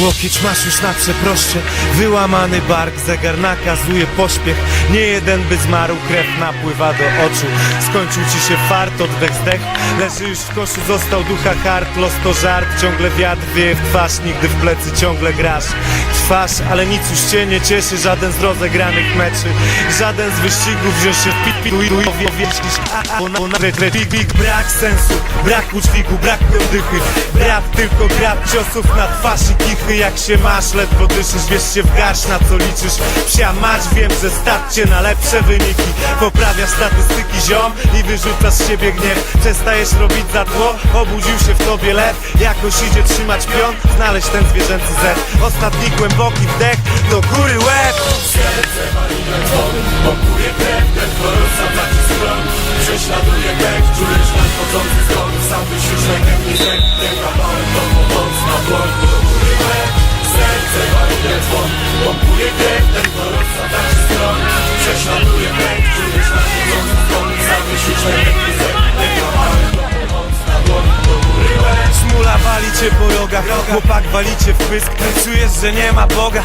Łokieć masz już na przeproście. Wyłamany bark, zegar nakazuje pośpiech. Nie jeden by zmarł, krew napływa do oczu. Skończył ci się fart, oddech zdech. Leży już w koszu, został ducha hart. Los to żart, ciągle wiatr wieje w twarz. Nigdy w plecy ciągle grasz. Twarz, ale nic już cię nie cieszy. Żaden z rozegranych meczy. Żaden z wyścigów wziąć się w pit pit Big, big, brak sensu, brak udźwigu, brak oddychy Brak tylko grab ciosów na twarz i kichy Jak się masz, ledwo dyszysz, wiesz się w garść na co liczysz. Psia mać, wiem, że stać cię na lepsze wyniki. Poprawiasz statystyki ziom i wyrzucasz z siebie gniew. Przestajesz robić za tło, obudził się w tobie lew. Jakoś idzie trzymać pion, znaleźć ten zwierzęcy zet Ostatni głęboki wdech, do góry łeb. krew, rozsadza ci skron Cię po rogach, chłopak wali cię w pysk. Czujesz, że nie ma Boga,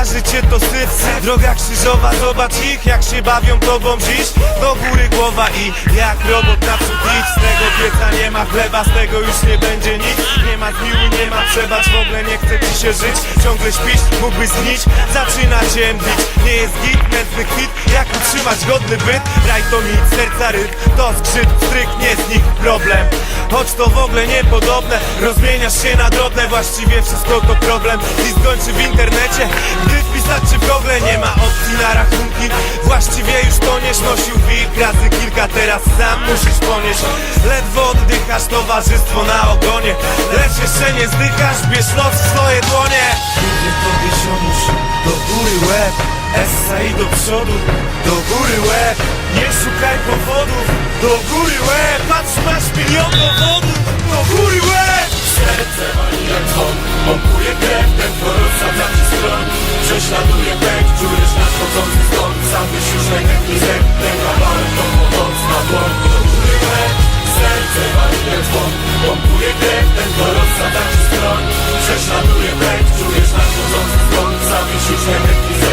a życie to syf. Droga krzyżowa, zobacz ich, jak się bawią tobą dziś. Do góry głowa i jak robot naprzód idź Z tego pieca nie ma chleba, z tego już nie będzie nic. Nie ma zmiłu, nie ma przebacz, w ogóle nie chce ci się żyć. Ciągle śpisz, mógłbyś znić, zaczyna cię mdlić. Nie jest git, nędzny kwit, jak utrzymać godny byt? Raj to nic, serca ryb, to skrzyp, stryk, nie z nich problem. Choć to w ogóle niepodobne Rozmieniasz się na drobne Właściwie wszystko to problem. I skończy w internecie Gdy wpisać czy w Google. Nie ma opcji na rachunki Właściwie już toniesz Nosił wilk razy kilka Teraz sam musisz ponieść. Ledwo oddychasz Towarzystwo na ogonie. Lecz jeszcze nie zdychasz Bierz los w swoje dłonie. Lubię tobie sionusz Do góry łeb Essa i do przodu Do góry łeb. Nie szukaj powodów Do góry łeb. Patrz masz milion dowodów Do góry łeb Serce wali jak dzwon Pompuje krew, ten kto rozsadza ci skron Prześladuje bek, czujesz nadchodzący zgon. Sam byś już najchętniej Ten kawałek to pomoc na dłoń góry łeb Serce wali jak dzwon Pompuje krew, ten kto rozsadza ci skron Prześladuje bek, czujesz nadchodzący zgon. Sam byś już najchętniej